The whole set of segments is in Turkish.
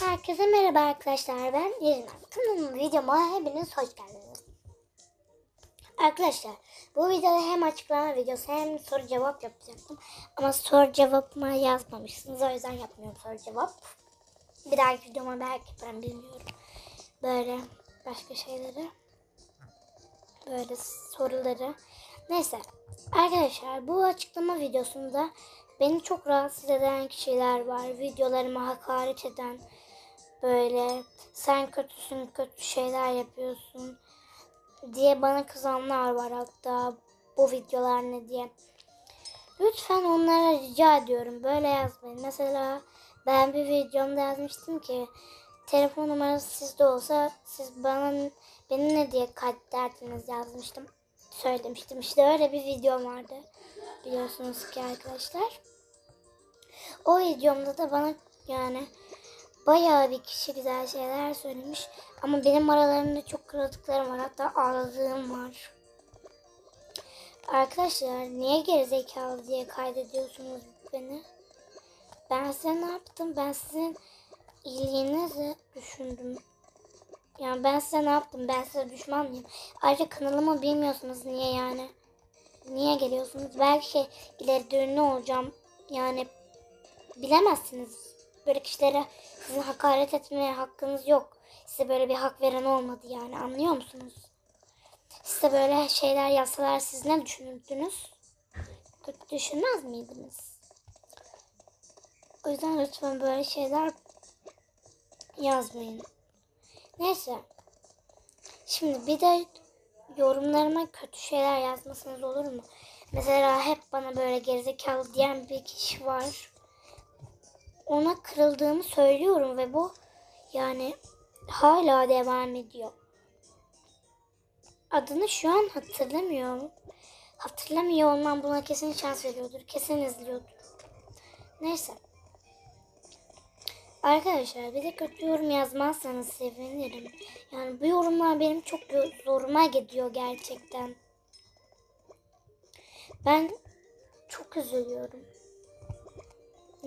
Herkese merhaba arkadaşlar ben İrina. Kanalıma videoma hepiniz hoş geldiniz. Arkadaşlar bu videoda hem açıklama videosu hem soru cevap yapacaktım. Ama soru cevapıma yazmamışsınız o yüzden yapmıyorum soru cevap. Bir dahaki videoma belki ben bilmiyorum. Böyle başka şeyleri. Böyle soruları. Neyse arkadaşlar bu açıklama videosunda beni çok rahatsız eden kişiler var. Videolarıma hakaret eden böyle sen kötüsün kötü şeyler yapıyorsun diye bana kızanlar var hatta bu videolar ne diye. Lütfen onlara rica ediyorum böyle yazmayın. Mesela ben bir videomda yazmıştım ki telefon numarası sizde olsa siz bana beni ne diye kaydederdiniz yazmıştım. Söylemiştim. İşte öyle bir videom vardı. Biliyorsunuz ki arkadaşlar. O videomda da bana yani bayağı bir kişi güzel şeyler söylemiş. Ama benim aralarında çok kırıldıklarım var. Hatta ağladığım var. Arkadaşlar niye gerizekalı diye kaydediyorsunuz beni? Ben size ne yaptım? Ben sizin iyiliğinizi düşündüm. Yani ben size ne yaptım? Ben size düşman mıyım? Ayrıca kanalımı bilmiyorsunuz niye yani? Niye geliyorsunuz? Belki ileride ünlü olacağım. Yani bilemezsiniz. Böyle kişilere sizin hakaret etmeye hakkınız yok. Size böyle bir hak veren olmadı yani anlıyor musunuz? Size böyle şeyler yapsalar siz ne düşünürdünüz? Düşünmez miydiniz? O yüzden lütfen böyle şeyler yazmayın. Neyse. Şimdi bir de yorumlarıma kötü şeyler yazmasanız olur mu? Mesela hep bana böyle gerizekalı diyen bir kişi var. Ona kırıldığımı söylüyorum ve bu yani hala devam ediyor. Adını şu an hatırlamıyorum. Hatırlamıyor olmam buna kesin şans veriyordur. Kesin izliyordur. Neyse. Arkadaşlar bir de kötü yorum yazmazsanız sevinirim. Yani bu yorumlar benim çok zoruma gidiyor gerçekten. Ben çok üzülüyorum.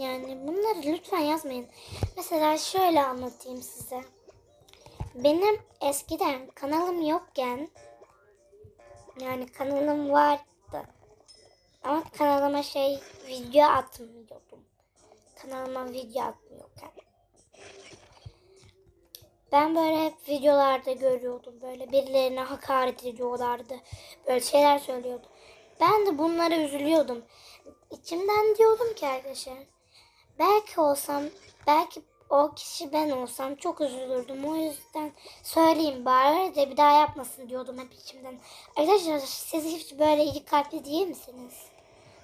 Yani bunları lütfen yazmayın. Mesela şöyle anlatayım size. Benim eskiden kanalım yokken yani kanalım vardı. Ama kanalıma şey video atmıyordum. Kanalıma video atmıyorken. Ben böyle hep videolarda görüyordum. Böyle birilerine hakaret ediyorlardı. Böyle şeyler söylüyordu. Ben de bunlara üzülüyordum. İçimden diyordum ki arkadaşlar. Belki olsam, belki o kişi ben olsam çok üzülürdüm. O yüzden söyleyeyim bari de bir daha yapmasın diyordum hep içimden. Arkadaşlar siz hiç böyle iyi kalpli değil misiniz?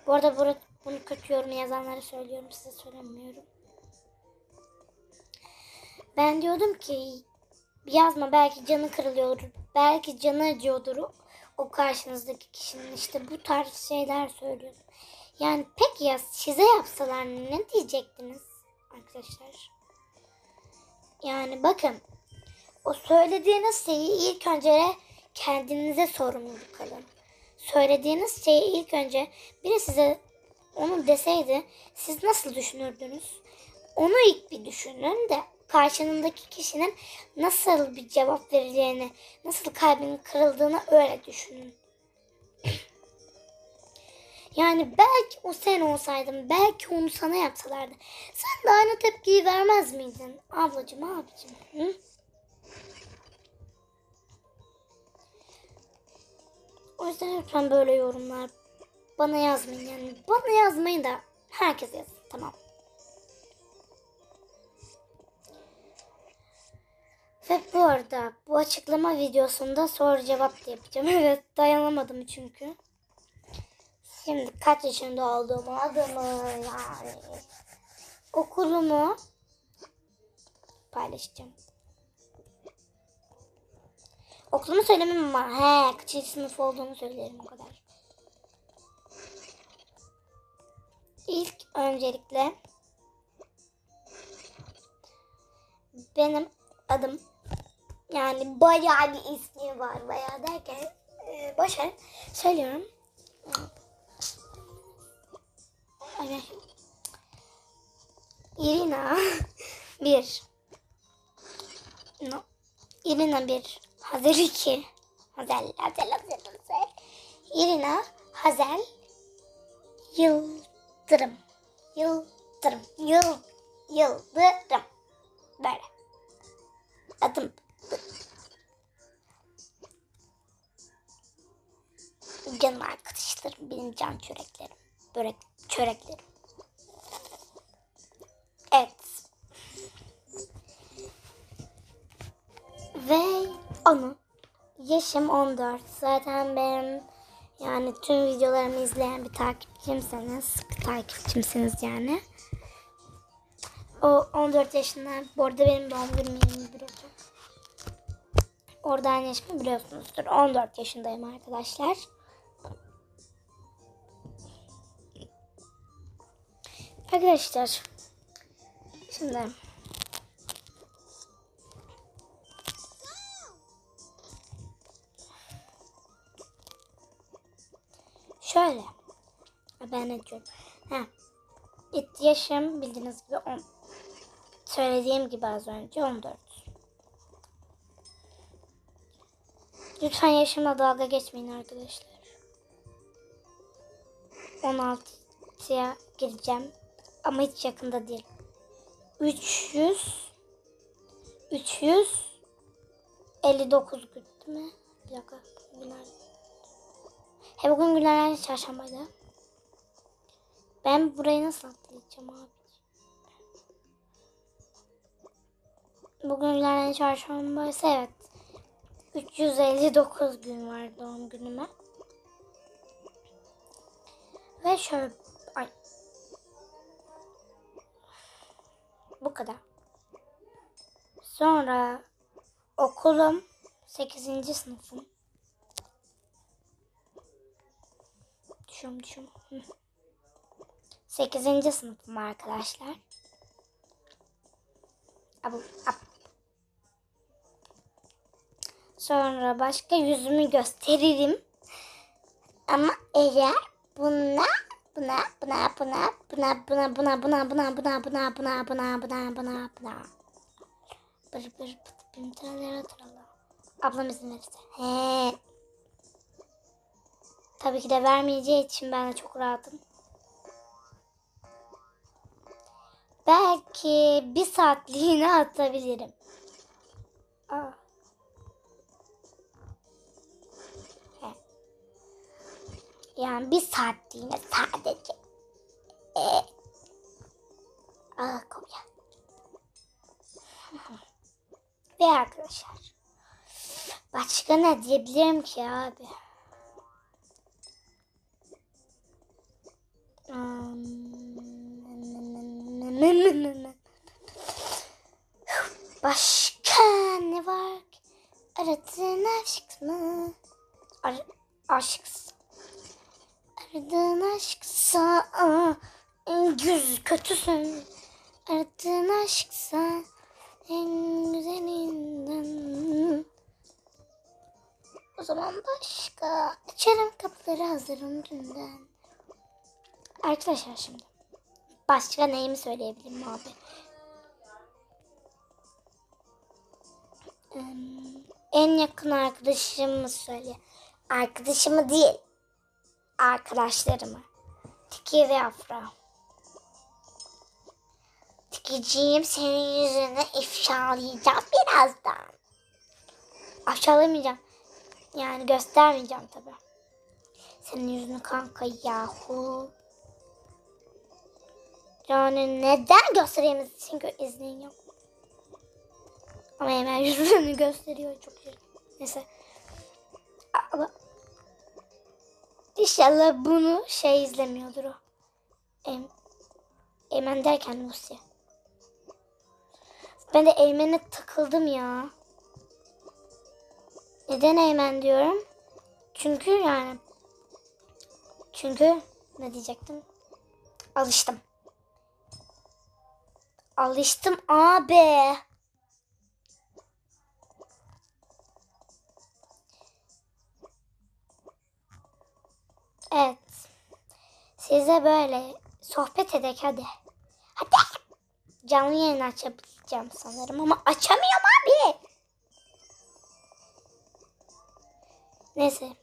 Bu arada bunu, bunu kötü yorum yazanlara söylüyorum size söylemiyorum. Ben diyordum ki yazma belki canı kırılıyordur. Belki canı acıyordur o karşınızdaki kişinin. işte bu tarz şeyler söylüyordum. Yani pek ya size yapsalar ne diyecektiniz arkadaşlar? Yani bakın o söylediğiniz şeyi ilk önce kendinize sorumluluk alın. Söylediğiniz şeyi ilk önce biri size onu deseydi siz nasıl düşünürdünüz? Onu ilk bir düşünün de karşınızdaki kişinin nasıl bir cevap vereceğini, nasıl kalbinin kırıldığını öyle düşünün. Yani belki o sen olsaydın, belki onu sana yapsalardı. Sen de aynı tepkiyi vermez miydin? Ablacığım, abicim. Hı? O yüzden lütfen böyle yorumlar bana yazmayın. Yani bana yazmayın da herkes yazsın. Tamam. Ve bu arada bu açıklama videosunda soru cevap da yapacağım. Evet dayanamadım çünkü. Şimdi kaç yaşında olduğumu, adımı yani okulumu paylaşacağım. Okulumu söylemem ama he kaçıncı sınıf olduğumu söylerim o kadar. İlk öncelikle benim adım yani bayağı bir ismi var bayağı derken e, boşver söylüyorum. Evet. Irina. Bir. No. Irina 1, Hazel 2. Hazel, Hazel, Hazel, Hazel. Irina, Hazel, Yıldırım. Yıldırım. Yıl, yıldırım. Böyle. Adım. Canım arkadaşlarım, benim can çöreklerim. Börek çöreklerim. Evet. Ve onu yaşım 14. Zaten benim yani tüm videolarımı izleyen bir takipçimseniz, bir takipçimsiniz yani. O 14 yaşında. Bu arada benim doğum günüm 21 olacak. Oradan yaşımı biliyorsunuzdur. 14 yaşındayım arkadaşlar. Arkadaşlar şimdi şöyle ben ne diyorum? Ha it yaşım bildiğiniz gibi 10 söylediğim gibi az önce 14 lütfen yaşımla dalga geçmeyin arkadaşlar. 16'ya gireceğim ama hiç yakında değil 300 359 gün değil mi? Bir dakika. Günler. He bugün günlerden çarşambaydı. Ben burayı nasıl atlayacağım abi? Bugün günlerden çarşambaysa evet. 359 gün var doğum günüme. Ve şöyle Bu kadar. Sonra okulum 8. sınıfım. Düşüyorum. Hı. 8. sınıfım arkadaşlar. Abu, ap. Sonra başka yüzümü gösteririm. Ama eğer buna buna buna buna buna buna buna buna buna buna buna buna buna buna buna buna Bır bır pıt tralala trala. Ablam izin verirse. He. Tabii ki de vermeyeceği için ben de çok rahatım. Belki bir saatliğine atabilirim. Aa. Yani bir saatliğine sadece. Ee. Aa kopya. Ve arkadaşlar. Başka ne diyebilirim ki abi? Başka ne var? Aradığın aşk mı? Ar aşksın. Aradığın aşksa en güz kötüsün. Aradığın aşksa en güzelinden. O zaman başka. Açarım kapıları hazırım dünden. Arkadaşlar şimdi. Başka neyimi söyleyebilirim abi? En yakın arkadaşımı söyle. Arkadaşımı değil. Arkadaşlarımı. Tiki ve Afra. Tikiciğim senin yüzünü ifşalayacağım birazdan. Aşağılamayacağım. Yani göstermeyeceğim tabi. Senin yüzünü kanka yahu. Yani neden göstereyim çünkü iznin yok. Ama hemen yüzünü gösteriyor çok şey. Neyse. Ama İnşallah bunu şey izlemiyordur o. Em, Eymen derken Musi. Ben de Eymen'e takıldım ya. Neden Eymen diyorum? Çünkü yani. Çünkü ne diyecektim? Alıştım. Alıştım abi. Size böyle sohbet edek hadi. Hadi. Canlı yayın açabiliriz. açacağım sanırım ama açamıyorum abi. Neyse.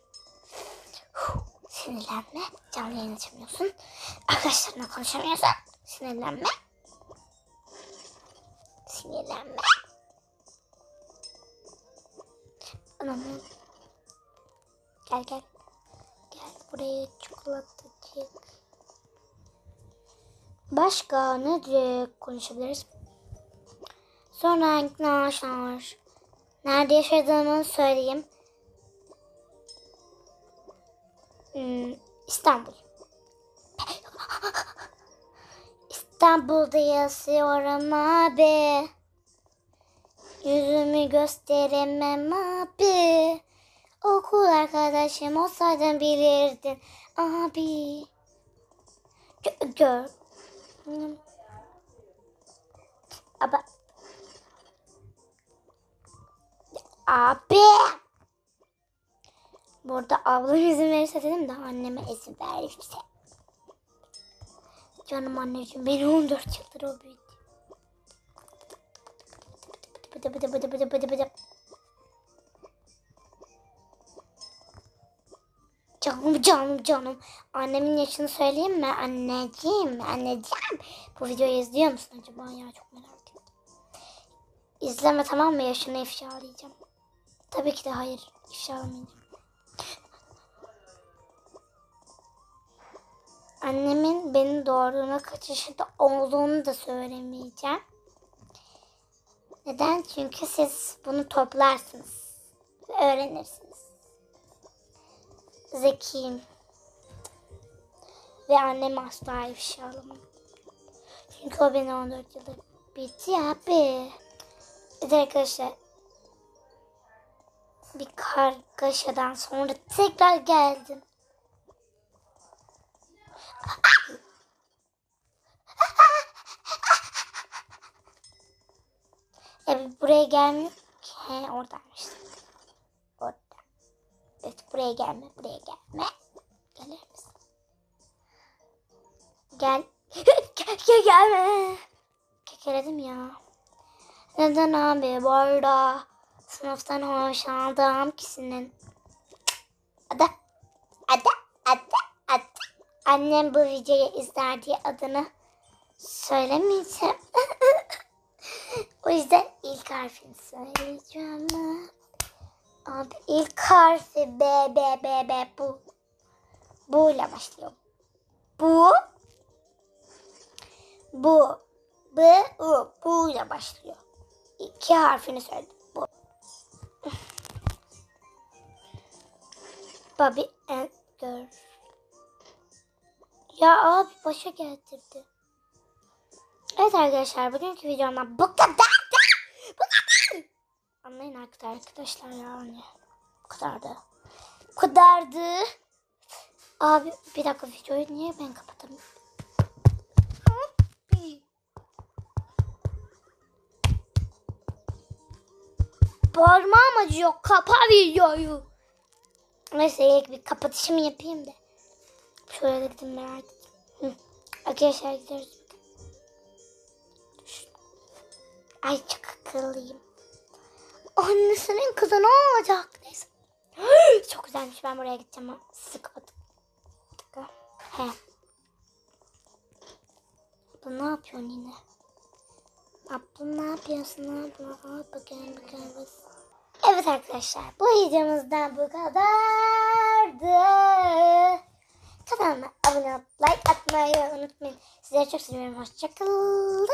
Sinirlenme. Canlı yayın açamıyorsun. Arkadaşlarına konuşamıyorsun. Sinirlenme. Sinirlenme. Anamın. Gel gel. Gel buraya çikolatacık. Başka ne konuşabiliriz? Sonra arkadaşlar. Nerede yaşadığımı söyleyeyim. Hmm, İstanbul. İstanbul'da yaşıyorum abi. Yüzümü gösteremem abi. Okul arkadaşım olsaydın bilirdin abi. Gör. gör. Ama abi. Burada ablam izin verirse dedim de anneme izin verirse. Canım anneciğim beni 14 yıldır o büyüdü. Bıdı bıdı bıdı bıdı bıdı bıdı. Canım canım canım. Annemin yaşını söyleyeyim mi? Anneciğim, anneciğim. Bu videoyu izliyor musun acaba ya? Çok merak ettim. İzleme tamam mı? Yaşını ifşalayacağım. Tabii ki de hayır. ifşalamayacağım. Annemin beni doğurduğuna kaç yaşında olduğunu da söylemeyeceğim. Neden? Çünkü siz bunu toplarsınız. Öğrenirsiniz. Zekiyim. Ve annem asla ifşa alamam. Çünkü o beni 14 yıldır bitti abi. Bir de arkadaşlar bir kargaşadan sonra tekrar geldim. Evet buraya gelmiyor ki. He. Evet buraya gelme, buraya gelme. Gelir misin? Gel, gel gelme. Kekeledim ya. Neden abi bu arada sınıftan hoşlandığım kişinin adı adı adı adı annem bu videoyu izler diye adını söylemeyeceğim. o yüzden ilk harfini söyleyeceğim. Abi ilk harfi B B B B bu. Bu ile başlıyor. Bu. Bu. B U. Bu ile başlıyor. İki harfini söyledim. Bu. Bobby Edgar. Ya abi başa getirdi. Evet arkadaşlar bugünkü videomda bu kadar. Anlayın arkadaşlar, yani. Bu kadardı. Bu kadardı. Abi bir dakika videoyu niye ben kapatamıyorum? Parmağım acıyor. Kapa videoyu. Neyse ilk bir kapatışımı yapayım da. Şöyle de gidin merak ettim. Arkadaşlar gidiyoruz. Ay çok akıllıyım. Annesinin kızı ne olacak? Neyse. çok güzelmiş. Ben buraya gideceğim. kapatın. Bir dakika. He. Bu ne yapıyorsun yine? Abla ne yapıyorsun abla? Al bakalım bakalım. Evet arkadaşlar bu videomuzdan bu kadardı. Kanalıma abone olup like atmayı unutmayın. Sizleri çok seviyorum. Hoşçakalın.